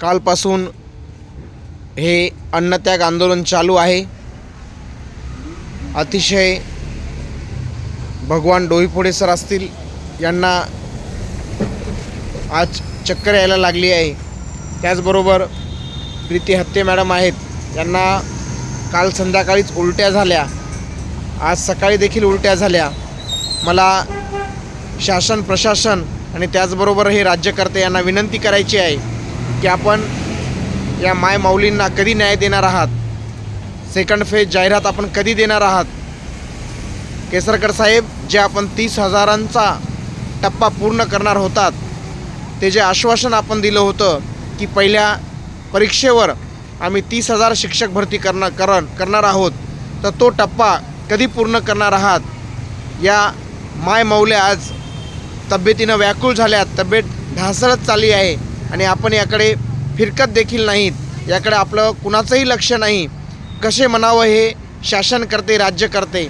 कालपासून हे अन्नत्याग आंदोलन चालू आहे. अतिशय भगवान डोईफोडे सर असतील यांना आज चक्कर यायला लागली आहे. त्याचबरोबर प्रीती हत्ते मॅडम आहेत यांना काल संध्याकाळीच उलट्या झाल्या. आज सकाळी देखील उलट्या झाल्या. मला शासन प्रशासन आणि त्याचबरोबर हे राज्यकर्ते यांना विनंती करायची आहे. की आपण या माय माऊलींना कधी न्याय देणार आहात? सेकंड फेज जाहिरात आपण कधी देणार आहात? केसरकर साहेब जे आपण तीस हजारांचा टप्पा पूर्ण करणार होतात ते जे आश्वासन आपण दिलं होतं की पहिल्या परीक्षेवर आम्ही तीस हजार शिक्षक भरती करणार करण करणार आहोत तर तो टप्पा कधी पूर्ण करणार आहात? या माय माऊल्या आज तब्येतीनं व्याकुळ झाल्यात तब्येत ढासळत चालली आहे. आणि आपण याकडे फिरकत देखील नाहीत. याकडे आपलं कुणाचंही लक्ष नाही. कसे म्हणावं हे शासन करते राज्य करते.